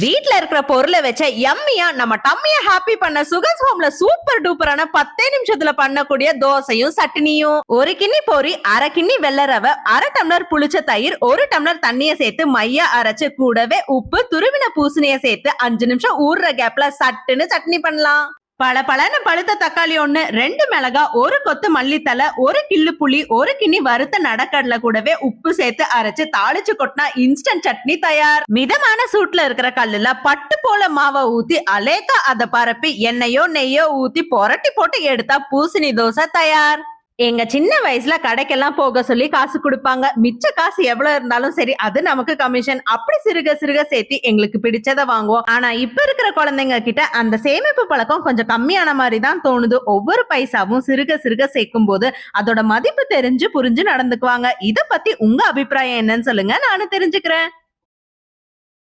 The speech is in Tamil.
வீட்ல இருக்கிற பொருளை வச்ச எம்மியா நம்ம டம்மிய ஹாப்பி பண்ண சுகஸ் ஹோம்ல சூப்பர் டூப்பரான பத்தே நிமிஷத்துல பண்ணக்கூடிய தோசையும் சட்னியும் ஒரு கிண்ணி பொரி அரை கிண்ணி வெள்ளை ரவை அரை டம்ளர் புளிச்ச தயிர் ஒரு டம்ளர் தண்ணியை சேர்த்து மையா அரைச்சு கூடவே உப்பு துருவின பூசணியை சேர்த்து அஞ்சு நிமிஷம் ஊறுற கேப்ல சட்டுன்னு சட்னி பண்ணலாம். பல பலன பழுத்த தக்காளி ஒண்ணு ரெண்டு மிளகா ஒரு கொத்து மல்லித்தலை ஒரு கிள்ளு புளி ஒரு கிண்ணி வறுத்த நடக்கடல கூடவே உப்பு சேர்த்து அரைச்சு தாளிச்சு கொட்டினா இன்ஸ்டன்ட் சட்னி தயார். மிதமான சூட்ல இருக்கிற கல்லுல பட்டு போல மாவை ஊத்தி அலேக்கா அதை பரப்பி எண்ணெயோ நெய்யோ ஊத்தி புரட்டி போட்டு எடுத்தா பூசணி தோசை தயார். எங்க சின்ன வயசுல கடைக்கெல்லாம் போக சொல்லி காசு கொடுப்பாங்க. மிச்ச காசு எவ்வளவு இருந்தாலும் சரி அது நமக்கு கமிஷன் அப்படி சிறுக சிறுக சேர்த்து எங்களுக்கு பிடிச்சதை வாங்குவோம். ஆனா இப்ப இருக்கிற குழந்தைங்க கிட்ட அந்த சேமிப்பு பழக்கம் கொஞ்சம் கம்மியான மாதிரி தான் தோணுது. ஒவ்வொரு பைசாவும் சிறுக சிறுக சேர்க்கும் போது அதோட மதிப்பு தெரிஞ்சு புரிஞ்சு நடந்துக்குவாங்க. இத பத்தி உங்க அபிப்பிராயம் என்னன்னு சொல்லுங்க. நானும் தெரிஞ்சுக்கிறேன்.